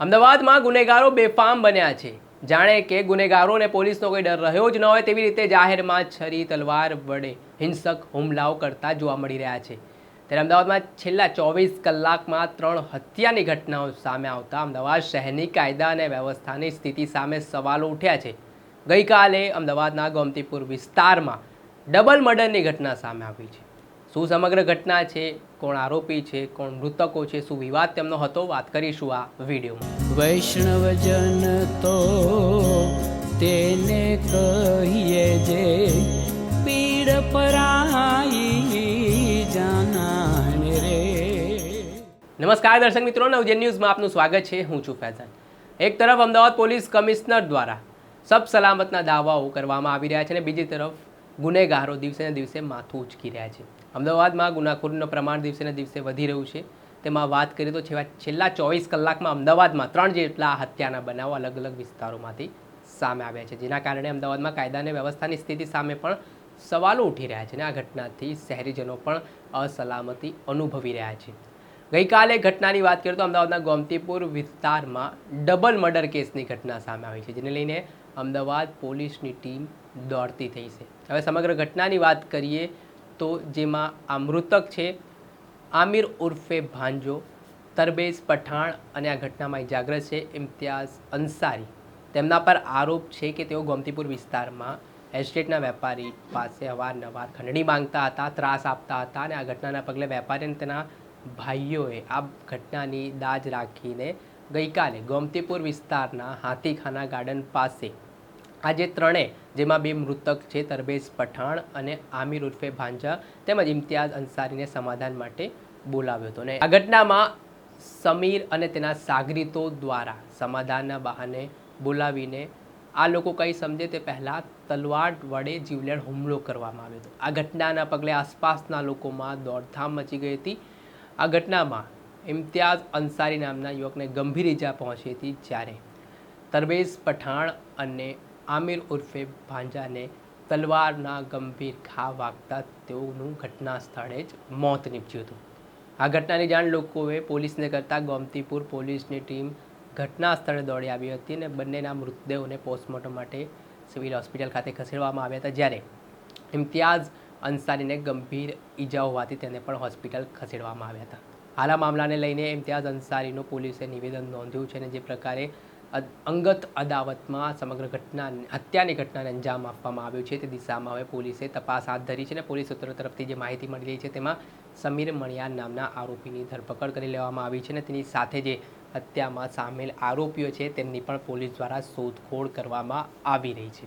અમદાવાદમાં ગુનેગારો બેફામ બન્યા છે. જાણે કે ગુનેગારોને પોલીસનો કોઈ ડર રહ્યો જ ન હોય તેવી રીતે જાહેરમાં છરી, તલવાર વડે હિંસક હુમલાઓ કરતા જોવા મળી રહ્યા છે. ત્યારે અમદાવાદમાં છેલ્લા ચોવીસ કલાકમાં ત્રણ હત્યાની ઘટનાઓ સામે આવતા અમદાવાદ શહેરની કાયદા અને વ્યવસ્થાની સ્થિતિ સામે સવાલો ઉઠ્યા છે. ગઈકાલે અમદાવાદના ગોમતીપુર વિસ્તારમાં ડબલ મર્ડરની ઘટના સામે આવી છે. શું સમગ્ર ઘટના છે કોણ આરોપી છે કોણ મૃતકો છે શું વિવાદ તેમનો હતો વાત કરીશું આ વિડીયોમાં. વૈષ્ણવજન તો તેને કહીએ જે પીડ પરાઈ જાનાને રે. નમસ્કાર દર્શક મિત્રો નવજન ન્યૂઝમાં આપનું સ્વાગત છે. હું છું ફૈઝાન. એક તરફ અમદાવાદ પોલીસ કમિશનર દ્વારા સબ સલામતના દાવાઓ કરવામાં આવી રહ્યા છે અને બીજી તરફ ગુનેગારો દિવસે ને દિવસે માથું ઉચકી રહ્યા છે. અમદાવાદમાં ગુનાખોરીનું પ્રમાણ દિવસે ને દિવસે વધી રહ્યું છે. તેમાં વાત કરીએ તો છેવા છેલ્લા ચોવીસ કલાકમાં અમદાવાદમાં ત્રણ જેટલા હત્યાના બનાવો અલગ અલગ વિસ્તારોમાંથી સામે આવ્યા છે. જેના કારણે અમદાવાદમાં કાયદા અને વ્યવસ્થાની સ્થિતિ સામે પણ સવાલો ઉઠી રહ્યા છે અને આ ઘટનાથી શહેરીજનો પણ અસલામતી અનુભવી રહ્યા છે. ગઈકાલે ઘટનાની વાત કરીએ તો અમદાવાદના ગોમતીપુર વિસ્તારમાં ડબલ મર્ડર કેસની ઘટના સામે આવી છે, જેને લઈને અમદાવાદ પોલીસની ટીમ દોડતી થઈ છે. હવે સમગ્ર ઘટનાની વાત કરીએ તો જેમાં આ મૃતક છે આમિર ઉર્ફે ભાંજો, તરબેઝ પઠાણ અને આ ઘટનામાં ઇજાગ્રસ્ત છે ઇમ્તિયાઝ અંસારી. તેમના પર આરોપ છે કે તેઓ ગોમતીપુર વિસ્તારમાં એસ્ટેટના વેપારી પાસે અવારનવાર ખંડણી માંગતા હતા, ત્રાસ આપતા હતા અને આ ઘટનાના પગલે વેપારી અને તેના ભાઈઓએ આ ઘટનાની દાજ રાખીને ગઈકાલે ગોમતીપુર વિસ્તારના હાથીખાના ગાર્ડન પાસે આજે ત્રણેય જેમાં બે મૃતક છે તરબેઝ પઠાણ અને આમિર ઉર્ફે ભાંજા, તેમજ ઇમ્તિયાઝ અંસારીને સમાધાન માટે બોલાવ્યો હતો. અને આ ઘટનામાં સમીર અને તેના સાગરીતો દ્વારા સમાધાનના બહાને બોલાવીને આ લોકો કંઈ સમજે તે પહેલાં તલવાર વડે જીવલેણ હુમલો કરવામાં આવ્યો હતો. આ ઘટનાના પગલે આસપાસના લોકોમાં દોડધામ મચી ગઈ હતી. આ ઘટનામાં ઇમ્તિયાઝ અંસારી નામના યુવકને ગંભીર ઈજા પહોંચી હતી જ્યારે તરબેઝ પઠાણ અને આમિર ઉર્ફે ભાંજાને તલવારના ગંભીર ઘા વાગતા તેઓનું ઘટના સ્થળે જ મોત નીપજ્યું હતું. આ ઘટનાની જાણ લોકોએ પોલીસને કરતાં ગોમતીપુર પોલીસની ટીમ ઘટના સ્થળે દોડી આવી હતી અને બંનેના મૃતદેહોને પોસ્ટમોર્ટમ માટે સિવિલ હોસ્પિટલ ખાતે ખસેડવામાં આવ્યા હતા, જ્યારે ઇમ્તિયાઝ અંસારીને ગંભીર ઈજાઓ હોવાથી તેને પણ હોસ્પિટલ ખસેડવામાં આવ્યા હતા. હાલ આ મામલાને લઈને ઇમ્તિયાઝ અંસારીનું પોલીસે નિવેદન નોંધ્યું છે અને જે પ્રકારે અંગત અદાવતમાં સમગ્ર ઘટના હત્યાની ઘટનાને અંજામ આપવામાં આવ્યું છે. તે દિશામાં હવે પોલીસે તપાસ હાથ ધરી છે અને પોલીસ સૂત્રો તરફથી જે માહિતી મળી રહી છે તેમાં સમીર મણિયાર નામના આરોપીની ધરપકડ કરી લેવામાં આવી છે અને તેની સાથે જે હત્યામાં સામેલ આરોપીઓ છે તેમની પણ પોલીસ દ્વારા શોધખોળ કરવામાં આવી રહી છે.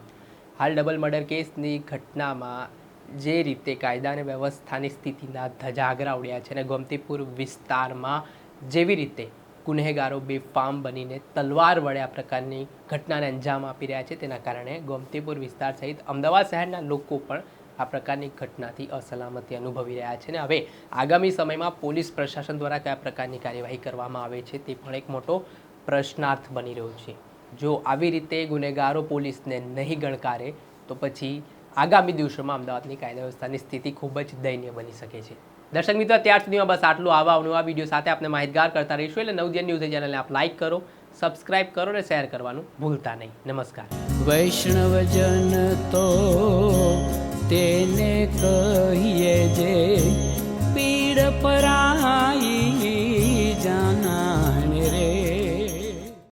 હાલ ડબલ મર્ડર કેસની ઘટનામાં જે રીતે કાયદા અને વ્યવસ્થાની સ્થિતિના ધજાગરા ઉડ્યા છે અને ગોમતીપુર વિસ્તારમાં જેવી રીતે ગુનેગારો બેફામ બનીને તલવાર વડે આ પ્રકારની ઘટનાને અંજામ આપી રહ્યા છે. તેના કારણે ગોમતીપુર વિસ્તાર સહિત અમદાવાદ શહેરના લોકો પણ આ પ્રકારની ઘટનાથી અસલામતી અનુભવી રહ્યા છે અને હવે આગામી સમયમાં પોલીસ પ્રશાસન દ્વારા કયા પ્રકારની કાર્યવાહી કરવામાં આવે છે તે પણ એક મોટો પ્રશ્નાર્થ બની રહ્યો છે. જો આવી રીતે ગુનેગારો પોલીસને નહીં ગણકારે તો પછી આગામી દિવસોમાં અમદાવાદની કાયદા વ્યવસ્થાની સ્થિતિ ખૂબ જ દયનીય બની શકે છે. દર્શક મિત્રો, ત્યાર સુધીમાં બસ આટલું. આવા અવનવા વીડિયો સાથે આપણે માહિતગાર કરતા રહીશું. એટલે નવજન ન્યૂઝ ચેનલને આપ લાઇક કરો, સબસ્ક્રાઇબ કરો અને શેર કરવાનું ભૂલતા નહીં. નમસ્કાર. વૈષ્ણવજન તો તેને કહીએ જે પીડ પરાઈ